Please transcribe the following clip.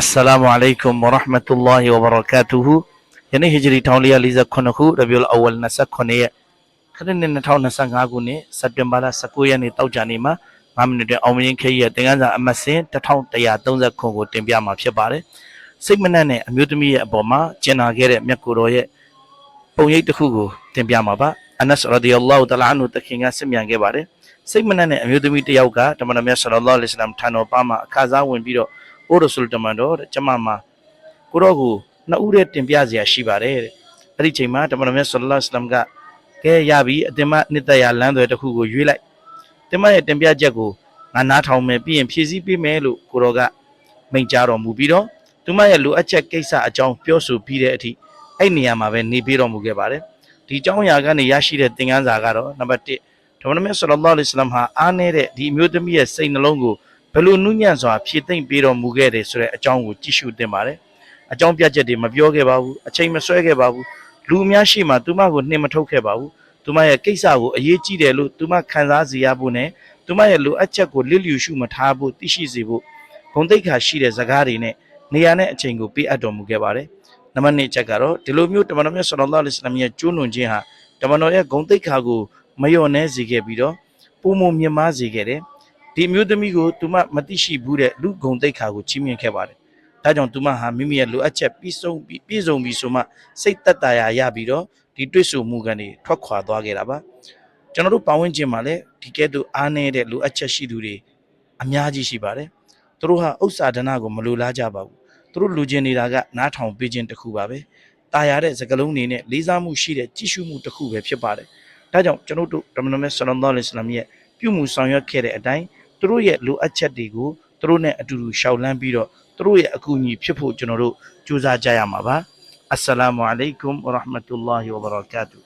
السلام عليكم ورحمة الله وبركاته ယနေ့ဟီဂျရီ1448ခုရဘီဥလ်အဝလ်29ရက်ခရစ်နှစ်2025ခုနှစ်စက်တင်ဘာလ19ရက်နေ့တောက်ကြနေ့မှာ9မိနစ်တွင်အောင်မြင်ခေရဲ့တင်ကန်းစာအမတ်စဉ်1130ခုကိုတင်ပြမှာဖြစ်ပါတယ်စိတ်မနှက်နဲ့အမျိုးသမီးရဲ့အပေါ်မှာကျင်နာခဲ့တဲ့မြတ်ကိုယ်တော်ရဲ့ပုံရိပ်တစ်ခုကိုတင်ပြမှာပါအနတ်ရဒီအလ္လာဟူတအာလာအန်ဟူတခင်ကစစ်မြန်ခဲ့ပါတယ်စိတ်မနှက်နဲ့အမျိုးသမီးတစ်ယောက်ကတမန်တော်မြတ်ဆလ္လာလာဟ်အလိုင်းဝါဆလမ်ထံတော်ပါမှာအခါစားဝင်ပြီးတော့ အိုရဆူလ်တမန်တော်တဲ့ကျမမှာကိုတော့ကိုနှစ်ဦးတည်းတင်ပြစရာရှိပါတယ်တဲ့အဲ့ဒီချိန်မှာတမန်တော်မြတ်ဆလ္လာလာဟ်အလိုင်းဝါဆလမ်ကကဲရပြီအတင်မနှစ်သက်ရလမ်းသွယ်တစ်ခုကိုရွေးလိုက်တင်မရဲ့တင်ပြချက်ကိုငါနားထောင်မယ်ပြီးရင်ဖြည့်ဆည်းပေးမယ်လို့ကိုတော်ကမိန့်ကြားတော်မူပြီးတော့သူမရဲ့လိုအပ်ချက်ကိစ္စအကြောင်းပြောဆိုပြီးတဲ့အထိအဲ့နေရာမှာပဲနေပေးတော်မူခဲ့ပါတယ်ဒီအကြောင်းအရာကနေရရှိတဲ့သင်ခန်းစာကတော့နံပါတ်1ဓမ္မမြတ်ဆလ္လာလာဟ်အလိုင်းဝါဆလမ်ဟာအားနည်းတဲ့ဒီအမျိုးသမီးရဲ့စိတ်နှလုံးကို ဘယ်လိုနုညံ့စွာဖြည့်သိမ့်ပေးတော်မူခဲ့တယ်ဆိုတဲ့အကြောင်းကိုကြည့်ရှုသင်ပါတယ်အကြောင်းပြချက်တွေမပြောခဲ့ပါဘူးအချိန်မဆွဲခဲ့ပါဘူးလူအများရှိမှသူမကိုနှင်မထုတ်ခဲ့ပါဘူးသူမရဲ့ကိစ္စကိုအရေးကြီးတယ်လို့သူမခံစားစေရဖို့နဲ့သူမရဲ့လိုအပ်ချက်ကိုလစ်လျူရှုမထားဖို့သိရှိစေဖို့ဂုဏ်သိက္ခာရှိတဲ့ဇကားတွေနဲ့နေရာနဲ့အချိန်ကိုပေးအပ်တော်မူခဲ့ပါတယ်နံပါတ်2ချက်ကတော့ဒီလိုမျိုးတမန်တော်မြတ်ဆလ္လာလာဟ်အလိုင်းဝါဆလမ်ရဲ့ကျူးလွန်ခြင်းဟာတမန်တော်ရဲ့ဂုဏ်သိက္ခာကိုမလျော့နှဲစေခဲ့ပြီးတော့ပုံမမြင်မာစေခဲ့တယ် ဒီအမျိုးသမီးကိုသူမမသိရှိဘူးတဲ့လူဂုဏ်သိက္ခာကိုချီးမြှင့်ခဲ့ပါတယ်ဒါကြောင့်သူမဟာမိမိရဲ့လိုအပ်ချက်ပြီးဆုံးပြီးပြည့်စုံပြီးဆိုမှစိတ်သက်သာရာရပြီးတော့ဒီတွေ့ဆုံမှုကနေထွက်ခွာသွားခဲ့တာပါကျွန်တော်တို့ပတ်ဝန်းကျင်မှာလည်းဒီကဲ့သို့အားနည်းတဲ့လိုအပ်ချက်ရှိသူတွေအများကြီးရှိပါတယ်သူတို့ဟာဥစ္စာဒနာကိုမလိုလားကြပါဘူးသူတို့လူချင်းနေတာကနားထောင်ပေးခြင်းတစ်ခုပါပဲตายရတဲ့စကလုံးတွေနဲ့လေးစားမှုရှိတဲ့ကြည့်ရှုမှုတစ်ခုပဲဖြစ်ပါတယ်ဒါကြောင့်ကျွန်တော်တို့ဓမ္မနမဆလ္လာလဟ်အလัยဟိဝါစလမ်ရဲ့ပြုမှုဆောင်ရွက်ခဲ့တဲ့အတိုင်း သူတို့ရဲ့လိုအပ်ချက်တွေကိုသူတို့နဲ့အတူတူရှောက်လန်းပြီးတော့သူတို့ရဲ့အကူအညီဖြစ်ဖို့ကျွန်တော်တို့ကြိုးစားကြရမှာပါအစ္စလာမုအလိုင်ကွမ်ဝရဟမတု ல்லா ဟီဝဘရကာတူ